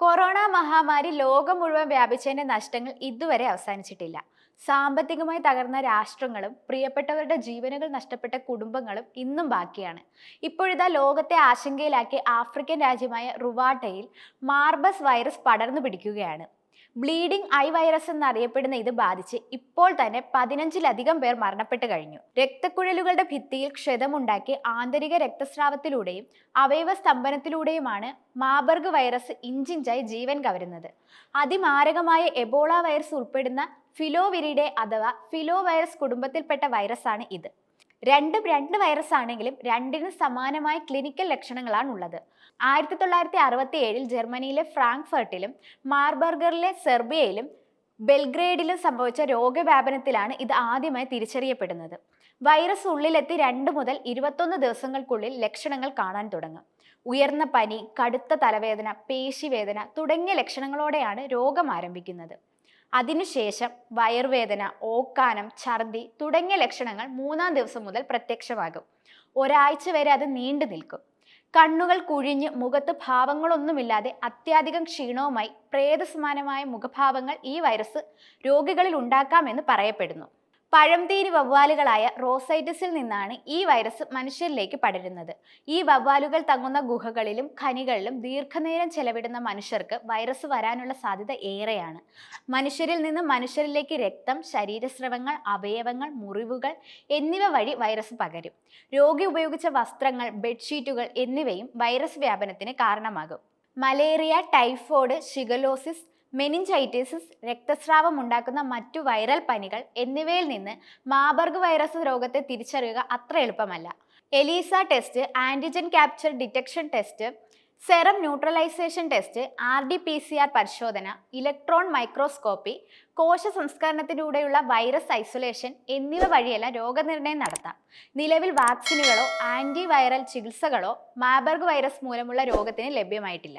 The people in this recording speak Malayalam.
കൊറോണ മഹാമാരി ലോകം മുഴുവൻ വ്യാപിച്ചതിന്റെ നഷ്ടങ്ങൾ ഇതുവരെ അവസാനിച്ചിട്ടില്ല. സാമ്പത്തികമായി തകർന്ന രാഷ്ട്രങ്ങളും പ്രിയപ്പെട്ടവരുടെ ജീവനുകൾ നഷ്ടപ്പെട്ട കുടുംബങ്ങളും ഇന്നും ബാക്കിയാണ്. ഇപ്പോഴിതാ ലോകത്തെ ആശങ്കയിലാക്കി ആഫ്രിക്കൻ രാജ്യമായ റുവാട്ടയിൽ മാർബസ് വൈറസ് പടർന്നു പിടിക്കുകയാണ്. ബ്ലീഡിംഗ് ഐ വൈറസ് എന്നറിയപ്പെടുന്ന ഇത് ബാധിച്ച് ഇപ്പോൾ തന്നെ പതിനഞ്ചിലധികം പേർ മരണപ്പെട്ടു കഴിഞ്ഞു. രക്തക്കുഴലുകളുടെ ഭിത്തിയിൽ ക്ഷതമുണ്ടാക്കി ആന്തരിക രക്തസ്രാവത്തിലൂടെയും അവയവ സ്തംഭനത്തിലൂടെയുമാണ് മാബർഗ് വൈറസ് ഇഞ്ചിഞ്ചായി ജീവൻ കവരുന്നത്. അതിമാരകമായ എബോള വൈറസ് ഉൾപ്പെടുന്ന ഫിലോവിരിഡെ അഥവാ ഫിലോ വൈറസ് കുടുംബത്തിൽപ്പെട്ട വൈറസാണ് ഇത്. രണ്ടും രണ്ട് വൈറസ് ആണെങ്കിലും രണ്ടിനും സമാനമായ ക്ലിനിക്കൽ ലക്ഷണങ്ങളാണ് ഉള്ളത് ആയിരത്തി തൊള്ളായിരത്തി അറുപത്തി ഏഴിൽ ജർമ്മനിയിലെ ഫ്രാങ്ക്ഫർട്ടിലും മാർബർഗറിലെ സെർബിയയിലും ബെൽഗ്രേഡിലും സംഭവിച്ച രോഗവ്യാപനത്തിലാണ് ഇത് ആദ്യമായി തിരിച്ചറിയപ്പെടുന്നത്. വൈറസ് ഉള്ളിലെത്തി രണ്ട് മുതൽ ഇരുപത്തൊന്ന് ദിവസങ്ങൾക്കുള്ളിൽ ലക്ഷണങ്ങൾ കാണാൻ തുടങ്ങും. ഉയർന്ന പനി കടുത്ത തലവേദന പേശിവേദന തുടങ്ങിയ ലക്ഷണങ്ങളോടെയാണ് രോഗം ആരംഭിക്കുന്നത്. അതിനുശേഷം വയറുവേദന ഓക്കാനം ഛർദി തുടങ്ങിയ ലക്ഷണങ്ങൾ മൂന്നാം ദിവസം മുതൽ പ്രത്യക്ഷമാകും. ഒരാഴ്ച വരെ അത് നീണ്ടു നിൽക്കും. കണ്ണുകൾ കുഴിഞ്ഞ് മുഖത്ത് ഭാവങ്ങളൊന്നുമില്ലാതെ അത്യാധികം ക്ഷീണവുമായി പ്രേതസമാനമായ മുഖഭാവങ്ങൾ ഈ വൈറസ് രോഗികളിൽ ഉണ്ടാക്കാമെന്ന് പറയപ്പെടുന്നു. പഴംതീനി വവ്വാലുകളായ റോസൈറ്റസിൽ നിന്നാണ് ഈ വൈറസ് മനുഷ്യരിലേക്ക് പടരുന്നത്. ഈ വവ്വാലുകൾ തങ്ങുന്ന ഗുഹകളിലും ഖനികളിലും ദീർഘനേരം ചെലവിടുന്ന മനുഷ്യർക്ക് വൈറസ് വരാനുള്ള സാധ്യത ഏറെയാണ്. മനുഷ്യരിൽ നിന്ന് മനുഷ്യരിലേക്ക് രക്തം ശരീരസ്രവങ്ങൾ അവയവങ്ങൾ മുറിവുകൾ എന്നിവ വഴി വൈറസ് പകരും. രോഗി ഉപയോഗിച്ച വസ്ത്രങ്ങൾ ബെഡ്ഷീറ്റുകൾ എന്നിവയും വൈറസ് വ്യാപനത്തിന് കാരണമാകും. മലേറിയ ടൈഫോയിഡ് ഷിഗലോസിസ് മെനിഞ്ചൈറ്റിസിസ് രക്തസ്രാവം ഉണ്ടാക്കുന്ന മറ്റു വൈറൽ പനികൾ എന്നിവയിൽ നിന്ന് മാബർഗ് വൈറസ് രോഗത്തെ തിരിച്ചറിയുക അത്ര എളുപ്പമല്ല. ELISA test antigen capture detection test serum neutralisation test R T P C R പരിശോധന ഇലക്ട്രോൺ മൈക്രോസ്കോപ്പി കോശ സംസ്കരണത്തിലൂടെയുള്ള വൈറസ് ഐസൊലേഷൻ എന്നിവ വഴിയെല്ലാം രോഗനിർണയം നടത്താം. നിലവിൽ വാക്സിനുകളോ ആന്റി വൈറൽ ചികിത്സകളോ മാബർഗ് വൈറസ് മൂലമുള്ള രോഗത്തിന് ലഭ്യമായിട്ടില്ല.